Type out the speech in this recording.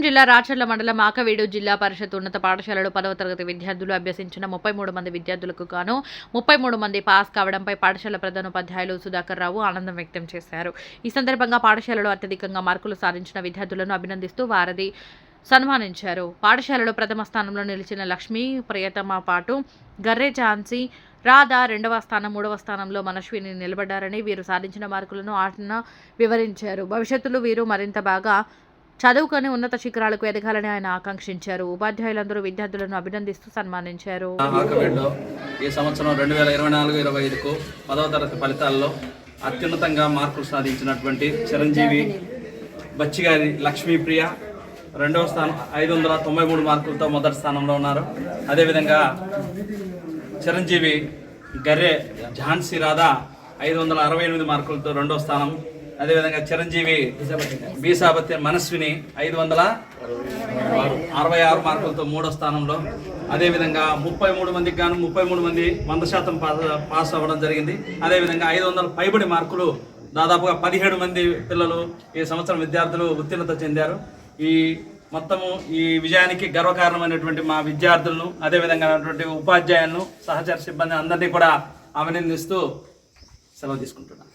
జిల్లా రాచర్ల మండలం ఆకవీడు జిల్లా పరిషత్ ఉన్నత పాఠశాలలో పదవ తరగతి విద్యార్థులు అభ్యసించిన ముప్పై మూడు మంది విద్యార్థులకు గాను ముప్పై మూడు మంది పాస్ కావడంపై పాఠశాల ప్రధానోపాధ్యాయులు సుధాకర్ రావు ఆనందం వ్యక్తం చేశారు. ఈ సందర్భంగా పాఠశాలలో అత్యధికంగా మార్కులు సాధించిన విద్యార్థులను అభినందిస్తూ వారధి సన్మానించారు. పాఠశాలలో ప్రథమ స్థానంలో నిలిచిన లక్ష్మి ప్రియతమ పాటు గర్రె ఝాన్సీ రాధా రెండవ స్థానం మూడవ స్థానంలో మనశ్విని నిలబడ్డారని వీరు సాధించిన మార్కులను ఆటన వివరించారు. భవిష్యత్తులో వీరు మరింత బాగా చదువుకొని ఉన్నత శిఖరాలకు ఎదగాలని ఆయన ఆకాంక్షించారు. ఉపాధ్యాయులందరూ విద్యార్థులను అభినందిస్తూ సన్మానించారు. ఈ సంవత్సరం రెండు వేల ఇరవై నాలుగు ఇరవై ఐదుకు పదవ తరగతి ఫలితాల్లో అత్యున్నతంగా మార్కులు సాధించినటువంటి చిరంజీవి బచ్చిగారి లక్ష్మీప్రియ రెండవ స్థానం ఐదు వందల తొంభై మూడు మార్కులతో మొదటి స్థానంలో ఉన్నారు. అదేవిధంగా చిరంజీవి గర్రె ఝాన్సీ రాధా ఐదు వందల అరవై ఎనిమిది మార్కులతో రెండవ స్థానం అదేవిధంగా చిరంజీవి బీసాబత్తి మనస్విని ఐదు వందల అరవై ఆరు మార్కులతో మూడో స్థానంలో. అదేవిధంగా ముప్పై మూడు మందికి గాను ముప్పై మూడు మంది వంద శాతం పాస్ పాస్ అవ్వడం జరిగింది. అదేవిధంగా ఐదు వందల పైబడి మార్కులు దాదాపుగా పదిహేడు మంది పిల్లలు ఈ సంవత్సరం విద్యార్థులు ఉత్తీర్ణత చెందారు. ఈ మొత్తము ఈ విజయానికి గర్వకారణమైనటువంటి మా విద్యార్థులను అదేవిధంగా ఉపాధ్యాయులను సహచర సిబ్బంది అందరినీ కూడా అభినందిస్తూ సెలవు తీసుకుంటున్నాను.